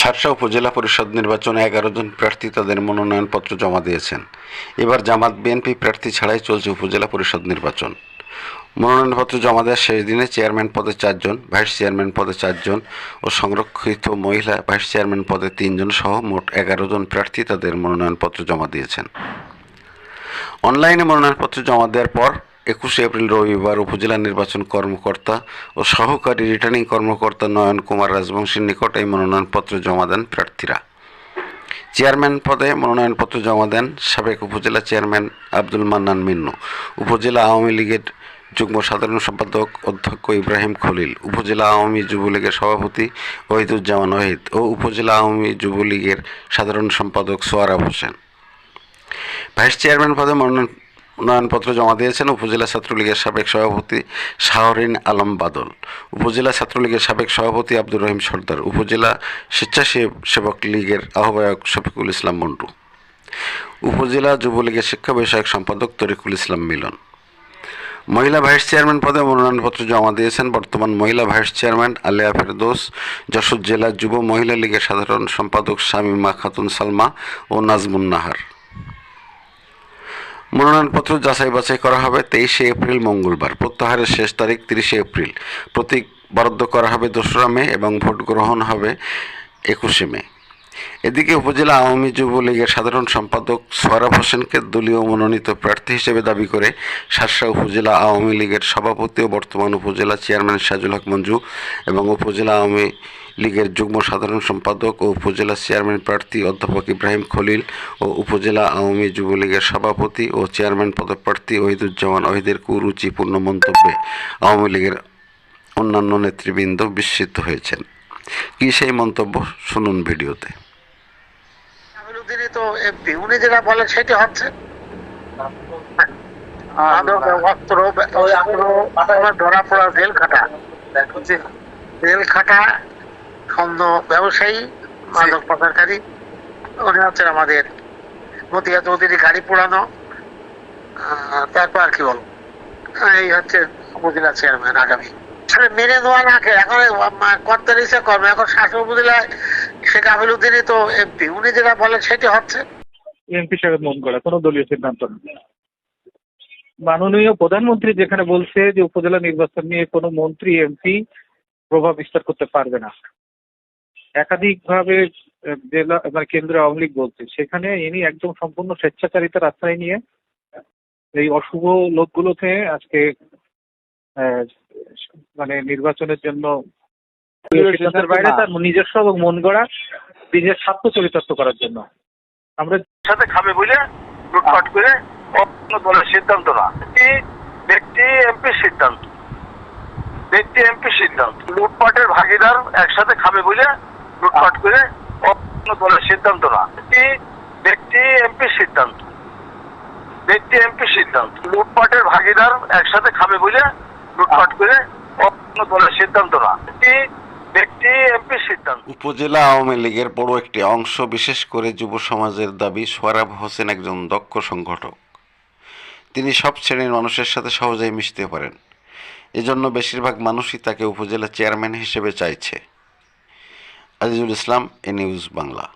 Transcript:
শার্শা উপজেলা পরিষদ নির্বাচনে এগারো জন প্রার্থী তাদের মনোনয়নপত্র জমা দিয়েছেন। এবার জামাত বিএনপি প্রার্থী ছাড়াই চলছে উপজেলা পরিষদ নির্বাচন। মনোনয়নপত্র জমা দেওয়ার শেষ দিনে চেয়ারম্যান পদে চারজন, ভাইস চেয়ারম্যান পদে চারজন ও সংরক্ষিত মহিলা ভাইস চেয়ারম্যান পদে তিনজন সহ মোট এগারো জন প্রার্থী তাদের মনোনয়নপত্র জমা দিয়েছেন। অনলাইনে মনোনয়নপত্র জমা দেওয়ার পর একুশে এপ্রিল রবিবার উপজেলা নির্বাচন কর্মকর্তা ও সহকারী রিটার্নিং কর্মকর্তা নয়ন কুমার রাজবংশীর নিকট এই মনোনয়নপত্র জমা দেন প্রার্থীরা। চেয়ারম্যান পদে মনোনয়নপত্র জমা দেন সাবেক উপজেলা চেয়ারম্যান আব্দুল মান্নান মিন্নু। উপজেলা আওয়ামী লীগের যুগ্ম সাধারণ সম্পাদক অধ্যক্ষ ইব্রাহিম খলিল, উপজেলা আওয়ামী যুবলীগের সভাপতি ওহিদুজ্জামান ওহিদ ও উপজেলা আওয়ামী যুবলীগের সাধারণ সম্পাদক সোয়ারাব হোসেন। ভাইস চেয়ারম্যান পদে মনোনয়ন মনোনয়নপত্র জমা দিয়েছেন উপজেলা ছাত্রলীগের সাবেক সভাপতি শাহরিন আলম বাদল। উপজেলা ছাত্রলীগের সাবেক সভাপতি আব্দুর রহিম সর্দার, উপজেলা স্বেচ্ছাসেবক লীগের আহ্বায়ক শফিকুল ইসলাম মন্টু উপজেলা যুবলীগের শিক্ষা বিষয়ক সম্পাদক তরিকুল ইসলাম মিলন। মহিলা ভাইস চেয়ারম্যান পদে মনোনয়নপত্র জমা দিয়েছেন বর্তমান মহিলা ভাইস চেয়ারম্যান আলেয়া ফেরদৌস, যশোর জেলা যুব মহিলা লীগের সাধারণ সম্পাদক শামীমা খাতুন সালমা ও নাজমুন নাহার। মনোনয়নপত্র যাচাই বাছাই করা হবে তেইশে এপ্রিল মঙ্গলবার। প্রত্যাহারের শেষ তারিখ তিরিশে এপ্রিল। প্রতীক বরাদ্দ করা হবে দোসরা মে এবং ভোট গ্রহণ হবে একুশে মে। এদিকে উপজেলা আওয়ামী যুবলীগের সাধারণ সম্পাদক সোহরাব হোসেনকে দলীয় মনোনীত প্রার্থী হিসেবে দাবি করে শার্শা উপজেলা আওয়ামী লীগের সভাপতি ও বর্তমান উপজেলা চেয়ারম্যান সাজুল হক মঞ্জু এবং উপজেলা আওয়ামী লীগের যুগ্ম সাধারণ সম্পাদক ও উপজেলা চেয়ারম্যান প্রার্থী অধ্যাপক ইব্রাহিম খলিল ও উপজেলা আওয়ামী যুবলীগের সভাপতি ও চেয়ারম্যান পদপ্রার্থী ওহিদুজ্জামান ওহিদের কুরুচিপূর্ণ মন্তব্যে আওয়ামী লীগের অন্যান্য নেতৃবৃন্দ বিস্মিত হয়েছেন। কী সেই মন্তব্য? শুনুন ভিডিওতে। আমিরুদ্দিনই তো এমপি উনি যেটা বলেন সেটি হচ্ছে। আমাদের চৌধুরী গাড়ি পোড়ানো। তারপর আর কি বলব? এই হচ্ছে উপজেলা চেয়ারম্যান আগামী। মেনে নেওয়া না এখন কর্তার ইচ্ছা কর্ম। এখন শাসক উপজেলায় শেখ আমিরুদ্দিনই তো এমপি। উনি যেটা বলেন সেটি হচ্ছে। এমপি সাহেব মন করা দলীয় সিদ্ধান্ত মাননীয় প্রধানমন্ত্রী যেখানে বলছে যে উপজেলা নির্বাচন নিয়ে মন্ত্রী, এমপি প্রভাব বিস্তার করতে পারবে না। একাধিকভাবে জেলা মানে কেন্দ্রীয় আওয়ামী লীগ বলছে। সেখানে ইনি একদম সম্পূর্ণ স্বেচ্ছাচারিতার আশ্রয় নিয়ে এই অশুভ লোকগুলোকে আজকে মানে নির্বাচনের জন্য সিদ্ধান্তের বাইরে তার নিজস্ব এবং মন গড়া নিজের স্বার্থ চরিতার্থ করার জন্য। আমরা সাথে খাবে বলে লুটপাট করে অন্য দলের সিদ্ধান্ত না। ব্যক্তি ব্যক্তি এমপি সিদ্ধান্ত। ব্যক্তি এমপি সিদ্ধান্ত। লুটপাটের ভাগিদার একসাথে খাবে বলে লুটপাট করে অন্য দলের সিদ্ধান্ত না। ব্যক্তি ব্যক্তি এমপি সিদ্ধান্ত। ব্যক্তি এমপি সিদ্ধান্ত। লুটপাটের ভাগিদার একসাথে খাবে বলে লুটপাট করে অন্য দলের সিদ্ধান্ত না। সিদ্ধান্ত উপজেলা আওয়ামী লীগের বড় একটি অংশ, বিশেষ করে যুব সমাজের দাবি, সোয়ারাব হোসেন একজন দক্ষ সংগঠক। তিনি সব শ্রেণির মানুষের সাথে সহজেই মিশতে পারেন। এজন্য বেশিরভাগ মানুষই তাকে উপজেলা চেয়ারম্যান হিসেবে চাইছে। Azizul Islam, A news Bangla.